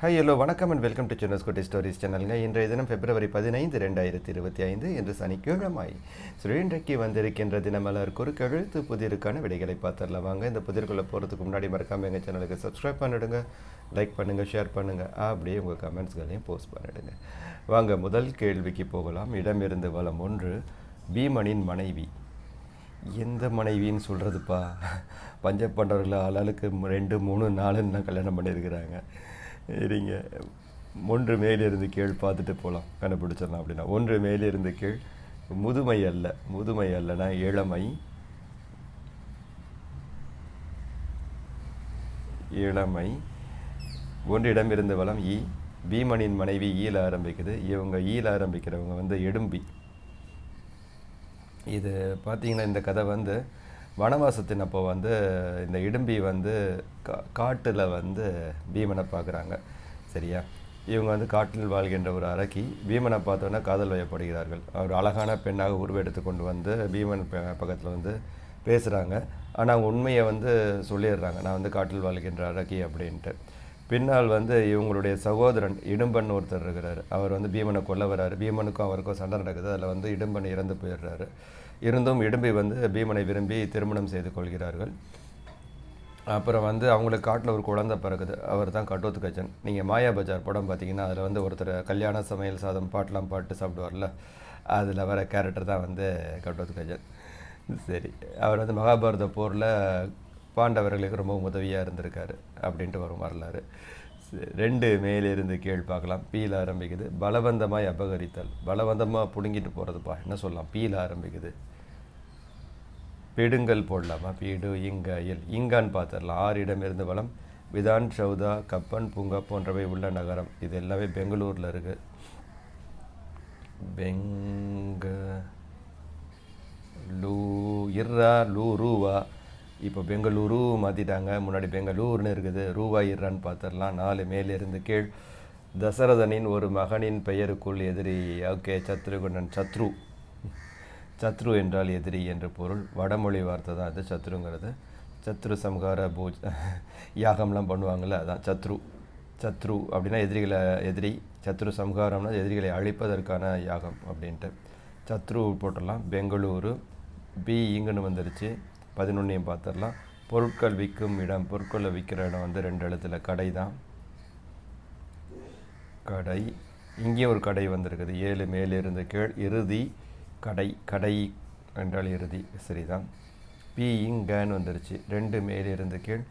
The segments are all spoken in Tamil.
ஹாய் ஹலோ வணக்கம் and welcome to Chinna's Kutty stories சேனலுங்க இன்றைய தினம் பிப்ரவரி பதினைந்து ரெண்டாயிரத்தி இருபத்தி ஐந்து இன்று சனிக்கிழமை. ஸோ இன்றைக்கு வந்திருக்கின்ற தினமலர் ஒரு எழுத்து புதிருக்கான விடைகளை பார்த்துடலாம். வாங்க இந்த புதிர்க்குள்ளே போகிறதுக்கு முன்னாடி மறக்காமல் எங்கள் சேனலுக்கு சப்ஸ்கிரைப் பண்ணிவிடுங்க லைக் பண்ணுங்கள் ஷேர் பண்ணுங்கள் அப்படியே உங்கள் கமெண்ட்ஸ்களையும் போஸ்ட் பண்ணிவிடுங்க வாங்க முதல் கேள்விக்கு போகலாம். இடமிருந்து வளம் ஒன்று பீமனின் மனைவி. எந்த மனைவின்னு சொல்கிறதுப்பா பஞ்சப்பண்டவர்கள் ஆளாளுக்கு ரெண்டு மூணு நாலுன்னு கல்யாணம் பண்ணியிருக்கிறாங்க. சரிங்க ஒன்று மேலிருந்து கீழ் பார்த்துட்டு போகலாம் கண்டுபிடிச்சிடலாம் அப்படின்னா. ஒன்று மேலிருந்து கீழ் முதுமை அல்ல. முதுமை அல்லனா இளமை. இளமை. ஒன்றிடம் இருந்த வளம் ஈ பீமனின் மனைவி ஈல ஆரம்பிக்குது. இவங்க ஈல ஆரம்பிக்கிறவங்க வந்து எடும்பி. இது பார்த்தீங்கன்னா இந்த கதை வந்து வனவாசத்தின் அப்போ வந்து இந்த இடும்பி வந்து கா காட்டில் வந்து பீமனை பார்க்குறாங்க சரியா? இவங்க வந்து காட்டில் வாழ்கின்ற ஒரு அரக்கி பீமனை பார்த்தோன்னே காதல் வயப்படுகிறார்கள். அவர் அழகான பெண்ணாக உருவெடுத்து கொண்டு வந்து பீமன் பக்கத்தில் வந்து பேசுகிறாங்க ஆனால் உண்மையை வந்து சொல்லிடுறாங்க. நான் வந்து காட்டில் வாழ்கின்ற அரக்கி அப்படின்ட்டு. பின்னால் வந்து இவங்களுடைய சகோதரன் இடும்பன் ஒருத்தர் இருக்கிறார். அவர் வந்து பீமனை கொல்ல வர்றாரு பீமனுக்கும் அவருக்கும் சண்டை நடக்குது. அதில் வந்து இடும்பன் இறந்து போயிடுறாரு. இருந்தும் இடும்பை வந்து பீமனை விரும்பி திருமணம் செய்து கொள்கிறார்கள். அப்புறம் வந்து அவங்களுக்கு காட்டில் ஒரு குழந்தை பிறகுது அவர் தான் கட்டோத்து கச்சன். நீங்கள் மாயா பஜார் படம் பார்த்தீங்கன்னா அதில் வந்து ஒருத்தர் கல்யாண சமையல் சாதம் பாட்டெலாம் பாட்டு சாப்பிடுவார்ல அதில் வர கேரக்டர் தான் வந்து கட்டோத்து கஜன் சரி. அவர் வந்து மகாபாரத போரில் பாண்டவர்களுக்கு ரொம்ப உதவியாக இருந்திருக்காரு அப்படின்ட்டு வரும் வரலாறு ரெண்டு மேலிருந்து கீழ் பார்க்கலாம். பீல ஆரம்பிக்குது. பலவந்தமாய் அபகரித்தல். பலவந்தமாக பிடுங்கிட்டு போகிறதுப்பா என்ன சொல்லலாம்? பீல ஆரம்பிக்குது. பிடுங்கல் போடலாமா? பீடு இங்க இல். இங்கான்னு பார்த்துடலாம். ஆறு இடமிருந்து வளம். விதான் சௌதா கப்பன் பூங்கா போன்றவை உள்ள நகரம். இது எல்லாமே பெங்களூரில் இருக்கு. பெங்க லூ இர்ரா லூ ரூவா. இப்போ பெங்களூரு மாற்றிட்டாங்க முன்னாடி பெங்களூர்னு இருக்குது. ரூபாயிரான்னு பார்த்துடலாம் நாலு மேலிருந்து கீழ். தசரதனின் ஒரு மகனின் பெயருக்குள் எதிரி. ஓகே சத்ருகுணன். சத்ரு. சத்ரு என்றால் எதிரி என்று பொருள். வடமொழி வார்த்தை தான் அது சத்ருங்கிறது. சத்ரு சம்ஹார பூஜ். யாகம்லாம் பண்ணுவாங்கள்ல அதான் சத்ரு. சத்ரு அப்படின்னா எதிரிகளை எதிரி. சத்ரு சம்ஹாரம்னா எதிரிகளை அழிப்பதற்கான யாகம் அப்படின்ட்டு. சத்ரு போட்டலாம் பெங்களூரு. பி இங்குன்னு வந்துருச்சு. பதினொன்றையும் பார்த்துடலாம். பொருட்கள் விற்கும் இடம் பொருட்களை விற்கிற இடம் வந்து ரெண்டு இடத்துல கடை தான். கடை. இங்கேயும் ஒரு கடை வந்திருக்குது. ஏழு மேலிருந்து கீழ் இறுதி கடை. கடை என்றால் இறுதி. சரிதான். பி இங்கன்னு வந்துருச்சு. ரெண்டு மேலிருந்து கீழ்.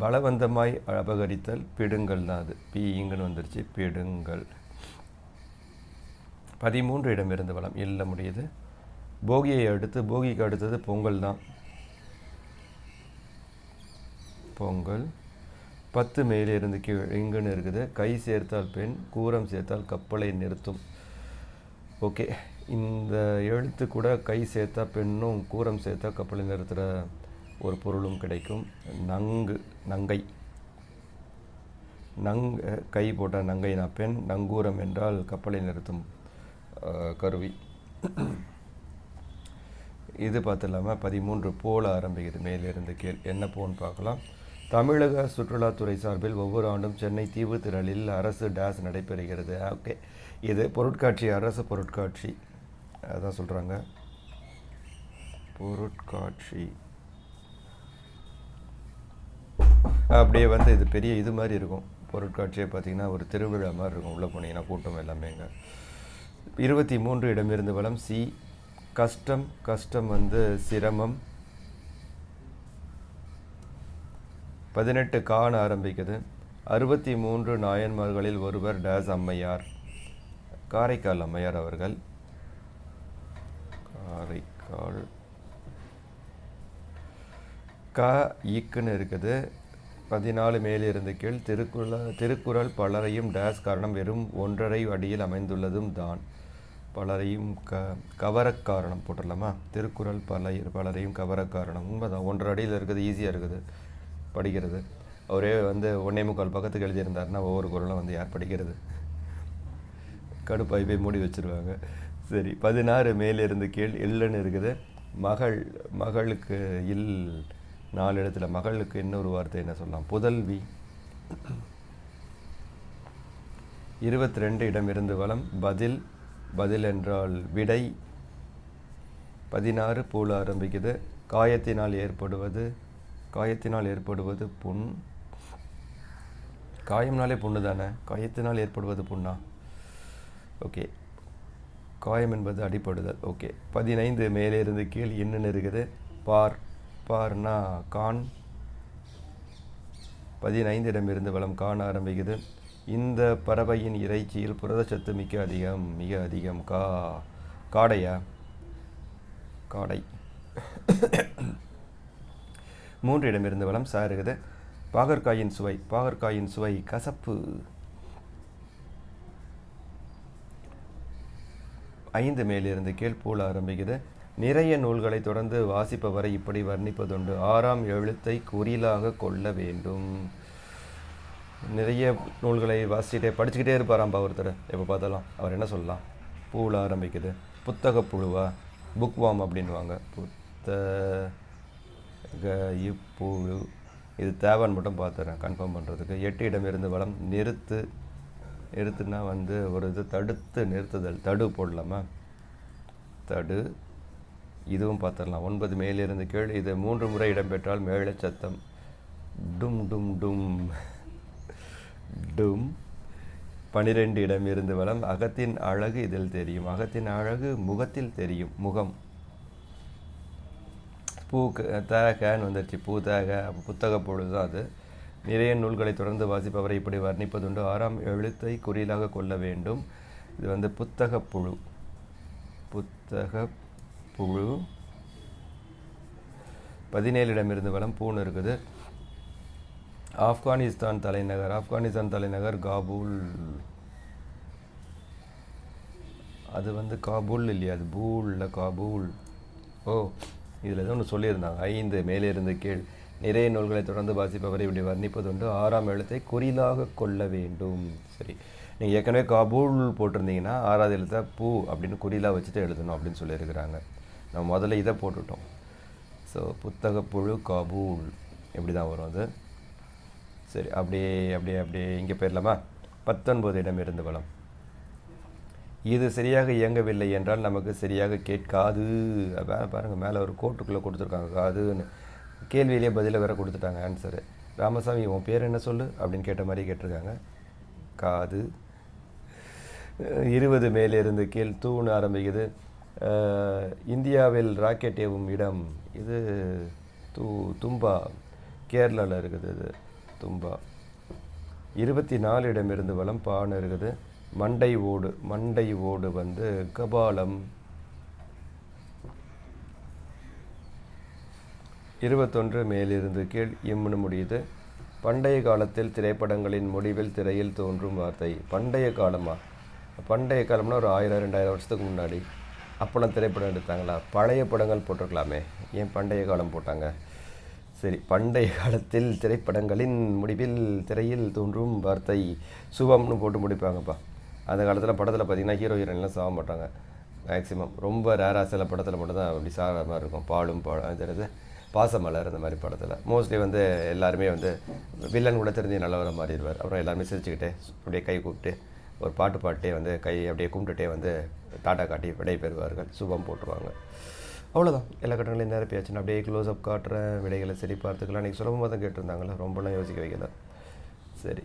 பலவந்தமாய் அபகரித்தல் பிடுங்கள் தான் அது. பி இங்குன்னு வந்துருச்சு. பிடுங்கள் பதிமூன்று இடமிருந்து வளம். இல்லை முடியுது. போகியை அடுத்து போகிக்கு அடுத்தது பொங்கல் தான். பொங்கல் பத்து மேலிருந்து கீழ் இங்குன்னு இருக்குது. கை சேர்த்தால் பெண் கூரம் சேர்த்தால் கப்பலை நிறுத்தும். ஓகே. இந்த எழுத்து கூட கை சேர்த்தா பெண்ணும் கூரம் சேர்த்தா கப்பலை நிறுத்துகிற ஒரு பொருளும் கிடைக்கும். நங்கு நங்கை. நங் கை போட்ட நங்கை நான் பெண் நங்கூரம் என்றால் கப்பலை நிறுத்தும் கருவி. இது பார்த்து இல்லாமல் பதிமூன்று போல் ஆரம்பிக்குது. மேலிருந்து கீழ். என்ன போன்னு பார்க்கலாம். தமிழக சுற்றுலாத்துறை சார்பில் ஒவ்வொரு ஆண்டும் சென்னை தீவு திரளில் அரசு டேஸ் நடைபெறுகிறது. ஓகே. இது பொருட்காட்சி அரசு பொருட்காட்சி. அதான் சொல்கிறாங்க பொருட்காட்சி. அப்படியே வந்து இது பெரிய இது மாதிரி இருக்கும். பொருட்காட்சியை பார்த்தீங்கன்னா ஒரு திருவிழா மாதிரி இருக்கும். உள்ளே போனீங்கன்னா கூட்டம் எல்லாமேங்க இருபத்தி மூன்று இடமிருந்து வளம் சி கஷ்டம் கஷ்டம் வந்து சிரமம் பதினெட்டு காண ஆரம்பிக்குது. அறுபத்தி மூன்று நாயன்மார்களில் ஒருவர் டேஸ் அம்மையார் காரைக்கால் அம்மையார் அவர்கள். காரைக்கால். க ஈக்குன்னு இருக்குது. பதினாலு மேலிருந்து கீழ். திருக்குறள் திருக்குறள் பலரையும் டேஸ் காரணம் வெறும் ஒன்றரை அடியில் அமைந்துள்ளதும் தான். பலரையும் க கவரக் காரணம் போட்டுடலாமா? திருக்குறள் பல பலரையும் கவரக்காரணம் உண்மைதான். ஒன்றரை அடியில் இருக்குது ஈஸியாக இருக்குது. படிக்கிறது. அவரே வந்து ஒன்றே முக்கால் பக்கத்துக்கு எழுதியிருந்தாருன்னா ஒவ்வொரு குரலும் வந்து யார் படிக்கிறது? கடுப்பாய் போய் மூடி வச்சுருவாங்க. சரி பதினாறு மேலிருந்து கீழ் இல்லைன்னு இருக்குது. மகள் மகளுக்கு இல் நாலு இடத்துல மகளுக்கு இன்னொரு வார்த்தை என்ன சொல்லலாம்? புதல்வி இருபத்தி ரெண்டு இடமிருந்து வளம். பதில் பதில் என்றால் விடை. பதினாறு பூல ஆரம்பிக்குது. காயத்தினால் ஏற்படுவது. காயத்தினால் ஏற்படுவது புண். காயம்னாலே புண்ணு தானே? காயத்தினால் ஏற்படுவது புண்ணா? ஓகே. காயம் என்பது அடிப்படுதல். ஓகே. பதினைந்து மேலே இருந்து கீழ் இன்னுன்னு இருக்குது பார். பார்னா கான். பதினைந்திடமிருந்து வளம் காண ஆரம்பிக்குது. இந்த பறவையின் இறைச்சியில் புரதச்சத்து மிக அதிகம் மிக அதிகம். கா. காடையா? காடை. மூன்று இடமிருந்து வளம் சா இருக்குது பாகற்காயின் சுவை பாகற்காயின் சுவை கசப்பு. ஐந்து மேலிருந்து கீழ் பூல ஆரம்பிக்குது. நிறைய நூல்களை தொடர்ந்து வாசிப்பவரை இப்படி வர்ணிப்பதுண்டு. ஆறாம் எழுத்தை குறிலாக கொள்ள வேண்டும். நிறைய நூல்களை வாசிச்சுட்டே படிச்சுக்கிட்டே இருப்பாராம் ஒருத்தர் எப்போ பார்த்தாலும் அவர் என்ன சொல்லலாம்? பூவில் ஆரம்பிக்குது. புத்தக புழுவா? புக் வாம் அப்படின்வாங்க புத்த இப்புழு இது தேவைன்னு மட்டும் பார்த்துறேன் கன்ஃபார்ம் பண்ணுறதுக்கு எட்டு இடம் இருந்து வளம் நிறுத்து நிறுத்துனா வந்து ஒரு இது தடுத்து நிறுத்துதல் தடு போடலாமா? தடு இதுவும் பார்த்துடலாம். ஒன்பது மேலிருந்து கீழ் இது மூன்று முறை இடம்பெற்றால் மேலே சத்தம். டும் டும் டும். டும். பனிரெண்டு இடம் இருந்து வளம் அகத்தின் அழகு இதில் தெரியும். அகத்தின் அழகு முகத்தில் தெரியும் முகம். பூ தேகன்னு வந்துருச்சு பூ தக புத்தக பொழுது தான் அது. நிறைய நூல்களை தொடர்ந்து வாசிப்பவரை இப்படி வர்ணிப்பதுண்டு. ஆறாம் எழுத்தை குறியலாக கொள்ள வேண்டும். இது வந்து புத்தக புழு. புத்தக புழு. பதினேழிடமிருந்து வளம் பூன்னு இருக்குது. ஆப்கானிஸ்தான் தலைநகர் ஆப்கானிஸ்தான் தலைநகர் காபூல். அது வந்து காபூல் இல்லையா? அது பூல்ல காபூல். ஓ இதில் ஏதோ ஒன்று சொல்லியிருந்தாங்க. ஐந்து மேலே இருந்து கீழ். நிறைய நூல்களை தொடர்ந்து வாசிப்பவரை இப்படி வர்ணிப்பதுண்டு. ஆறாம் எழுத்தை குறிலாக கொள்ள வேண்டும். சரி. நீங்கள் ஏற்கனவே காபூல் போட்டிருந்தீங்கன்னா ஆறாவது எழுத்தை பூ அப்படின்னு குறிலாக வச்சுட்டு எழுதணும் அப்படின்னு சொல்லியிருக்கிறாங்க. நம்ம முதல்ல இதை போட்டுட்டோம். ஸோ புத்தக புழு காபூல். இப்படி தான் வரும் அது. சரி அப்படியே அப்படியே அப்படியே இங்கே போயிடலாமா? பத்தொன்பது இடம் இருந்து வளம். இது சரியாக இயங்கவில்லை என்றால் நமக்கு சரியாக கேட்காது. வேறு பாருங்கள் மேலே ஒரு கோட்டுக்குள்ளே கொடுத்துருக்காங்க. காதுன்னு. கேள்வியிலே பதிலை வேற கொடுத்துட்டாங்க ஆன்சரு ராமசாமி உன் பேர் என்ன சொல்லு? அப்படின்னு கேட்ட மாதிரி கேட்டிருக்காங்க. காது. இருபது மேலிருந்து கீழ் தூண் ஆரம்பிக்குது. இந்தியாவில் ராக்கெட் ஏவும் இடம். இது தூ தும்பா கேரளாவில் இருக்குது இது. தும்பா. இருபத்தி நாலு இடமிருந்து வளம் பானு இருக்குது. மண்டை ஓடு மண்டை ஓடு வந்து கபாலம். இருபத்தொன்று மேலிருந்து கீழ் இம்னு முடியுது. பண்டைய காலத்தில் திரைப்படங்களின் முடிவில் திரையில் தோன்றும் வார்த்தை. பண்டைய காலமா? பண்டைய காலம்னா ஒரு ஆயிரம் ரெண்டாயிரம் வருஷத்துக்கு முன்னாடி அப்போலாம் திரைப்படம் எடுத்தாங்களா? பழைய படங்கள் போட்டிருக்கலாமே. ஏன் பண்டைய காலம் போட்டாங்க? சரி பண்டைய காலத்தில் திரைப்படங்களின் முடிவில் திரையில் தோன்றும் வார்த்தை. சுபம்னு போட்டு முடிப்பாங்கப்பா. அந்த காலத்தில் படத்தில் பார்த்தீங்கன்னா ஹீரோ ஹீரோயின்லாம் சாக மாட்டாங்க. மேக்ஸிமம் ரொம்ப ரேராக சில படத்தில் மட்டும் தான் அப்படி சாகிற மாதிரி இருக்கும். பாலும் பாலும் அது பாசமலர் அந்த மாதிரி படத்தில். மோஸ்ட்லி வந்து எல்லாருமே வந்து வில்லன் கூட தெரிஞ்சு நல்லவர மாறிடுவார் அப்புறம் எல்லாருமே சிரிச்சுக்கிட்டே அப்படியே கை கூப்பிட்டு ஒரு பாட்டு பாட்டே வந்து கை அப்படியே கும்பிட்டுட்டே வந்து டாட்டா காட்டி விடை பெறுவார்கள். சுபம் போட்டுருவாங்க. அவ்வளோதான் எல்லா கட்டங்களையும் நேரம் பேச்சுன்னா அப்படியே க்ளோஸ் அப் காட்டுறேன் விடைகளை சரி பார்த்துக்கலாம் இன்றைக்கி சுலபமாக தான் கேட்டிருந்தாங்களே ரொம்பலாம் யோசிக்க வைக்கல. சரி.